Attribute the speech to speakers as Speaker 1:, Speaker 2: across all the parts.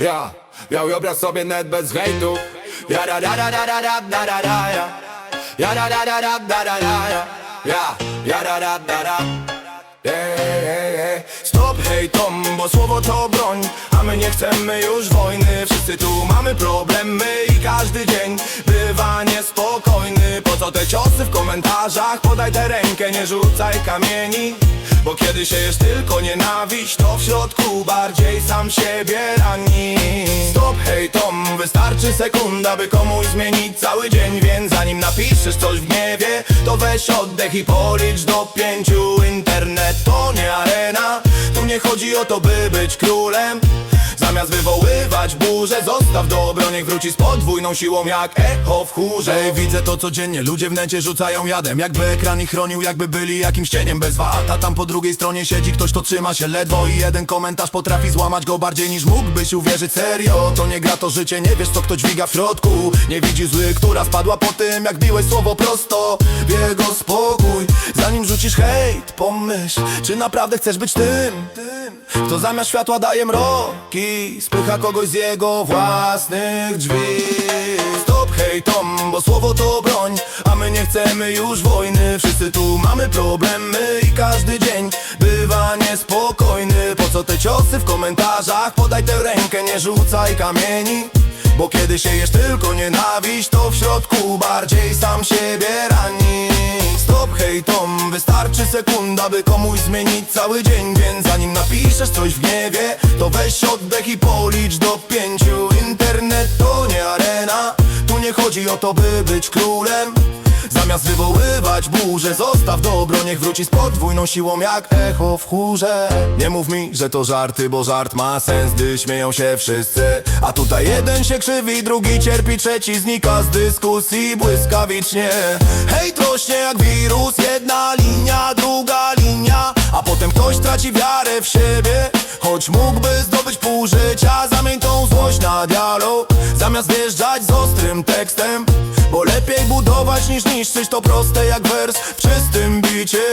Speaker 1: Ja, ja wyobraź sobie net bez hejtu Ja ra ra ra ra ra ra da ra ra ja Ja ra ra ra ra da ra ra ja Ja, ja ra ra da ra Stop hejtom, bo słowo to broń A my nie chcemy już wojny Wszyscy tu mamy problemy i każdy dzień bywa niespokojny Po co te ciosy w komentarzach? Podaj tę rękę, nie rzucaj kamieni Bo kiedy się jest tylko nienawiść, to w środku bardziej sam się wystarczy sekunda By komuś zmienić cały dzień Więc zanim napiszesz coś w gniewie To weź oddech i policz do pięciu. Internet to nie arena Tu nie chodzi o to by być królem Zamiast wywoływać burzę Zostaw dobro, niech wróci z podwójną siłą Jak echo w chórze. Ej, Widzę to codziennie, ludzie w necie rzucają jadem. Jakby ekran ich chronił, jakby byli jakimś cieniem bez wad. A tam po drugiej stronie siedzi ktoś, kto trzyma się ledwo I jeden komentarz potrafi złamać go bardziej niż mógłbyś uwierzyć. Serio, to nie gra to życie, nie wiesz co kto dźwiga w środku. Nie widzi zły, która spadła po tym jak biłeś słowo prosto. W jego spokój, zanim rzucisz hejt Pomyśl, czy naprawdę chcesz być tym Kto zamiast światła daje mroki Spycha kogoś z jego własnych drzwi. Stop hejtom, bo słowo to broń A my nie chcemy już wojny. Wszyscy tu mamy problemy I każdy dzień bywa niespokojny. Po co te ciosy w komentarzach? Podaj tę rękę, nie rzucaj kamieni bo kiedy siejesz tylko nienawiść To w środku bardziej sam siebie rani wystarczy sekunda By komuś zmienić cały dzień Więc zanim napiszesz coś w gniewie To weź oddech i policz do pięciu. Internet to nie arena Tu nie chodzi o to by być królem. Zamiast wywoływać burzę Zostaw dobro, niech wróci z podwójną siłą Jak echo w chórze. Nie mów mi, że to żarty, bo żart ma sens Gdy śmieją się wszyscy. A tutaj jeden się krzywi, drugi cierpi Trzeci znika z dyskusji błyskawicznie. Hejt rośnie jak wirus Jedna linia, druga linia A potem ktoś traci wiarę w siebie. Choć mógłby zdobyć pół życia Zamień tą złość na dialog Zamiast wjeżdżać z ostrym tekstem Bo lepiej budować niż niszczyć To proste jak wers w czystym bicie.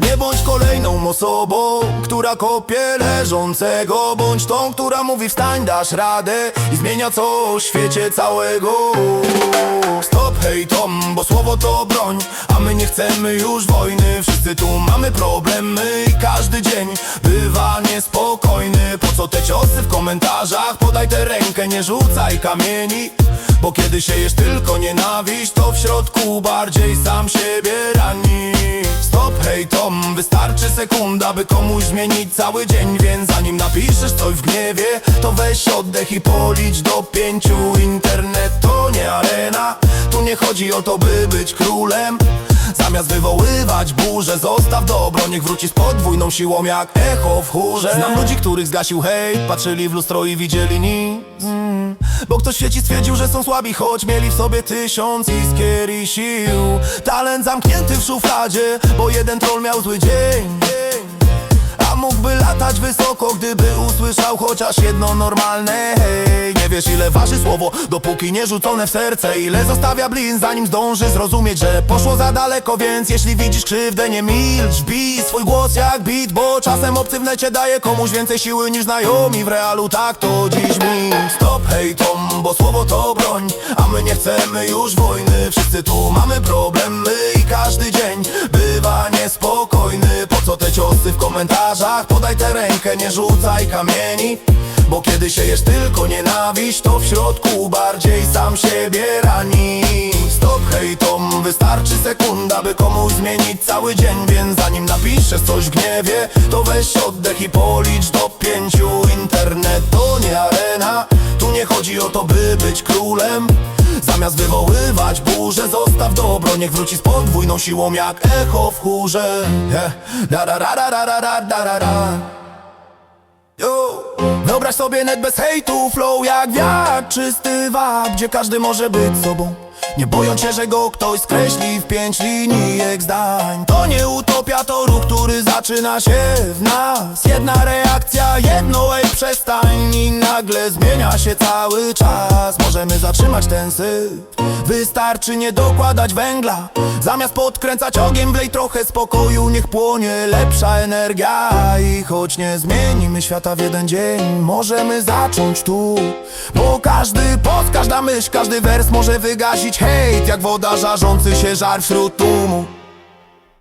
Speaker 1: Nie bądź kolejną osobą Która kopie leżącego. Bądź tą, która mówi wstań, dasz radę I zmienia coś w świecie całego Stop hejtom, bo słowo to broń A my nie chcemy już wojny. Wszyscy tu mamy problemy I każdy dzień bywa niespokojny. Po co te ciosy w komentarzach? Podaj tę rękę, nie rzucaj kamieni Bo kiedy siejesz tylko nienawiść To w środku bardziej sam siebie rani. Stop hejtom, wystarczy sekunda By komuś zmienić cały dzień Więc zanim napiszesz coś w gniewie To weź oddech i policz do pięciu. Internet to nie nie chodzi o to by być królem. Zamiast wywoływać burzę Zostaw dobro, niech wróci z podwójną siłą Jak echo w chórze. Znam ludzi, których zgasił hejt Patrzyli w lustro i widzieli nic. Bo ktoś w sieci stwierdził, że są słabi Choć mieli w sobie tysiąc iskier i sił. Talent zamknięty w szufladzie Bo jeden troll miał zły dzień mógłby latać wysoko, gdyby usłyszał chociaż jedno normalne hej. Nie wiesz ile waży słowo, dopóki nie rzucone w serce. Ile zostawia blin, zanim zdąży zrozumieć, że poszło za daleko Więc jeśli widzisz krzywdę, nie milcz, bij swój głos jak bit Bo czasem obcy w necie daje komuś więcej siły niż znajomi. W realu tak to dziś mi. Stop hejtom, bo słowo to broń A my nie chcemy już wojny. Wszyscy tu mamy problemy komentarzach? Podaj tę rękę, nie rzucaj kamieni. Bo kiedy siejesz tylko nienawiść To w środku bardziej sam siebie rani. Stop hejtom, wystarczy sekunda By komuś zmienić cały dzień. Więc zanim napiszesz coś w gniewie To weź oddech i policz do pięciu. Internet to nie arena Tu nie chodzi o to by być królem Zamiast wywoływać burzę Zostaw dobro, niech wróci z podwójną siłą Jak echo w chórze da, da, da, da, da, da, da, da, da. Yo. Wyobraź sobie net bez hejtu Flow jak wiatr, czysty wab Gdzie każdy może być sobą Nie bojąc się, że go ktoś skreśli w pięć linijek zdań. To nie utopia, to ruch, który zaczyna się w nas. Jedna reakcja, jedno ej przestań. I nagle zmienia się cały czas. Możemy zatrzymać ten syf. Wystarczy nie dokładać węgla. Zamiast podkręcać ogień wlej trochę spokoju. Niech płonie lepsza energia. I choć nie zmienimy świata w jeden dzień Możemy zacząć tu. Bo każdy post, każda myśl, każdy wers może wygasić hejt Jak woda żarzący się żar wśród tłumu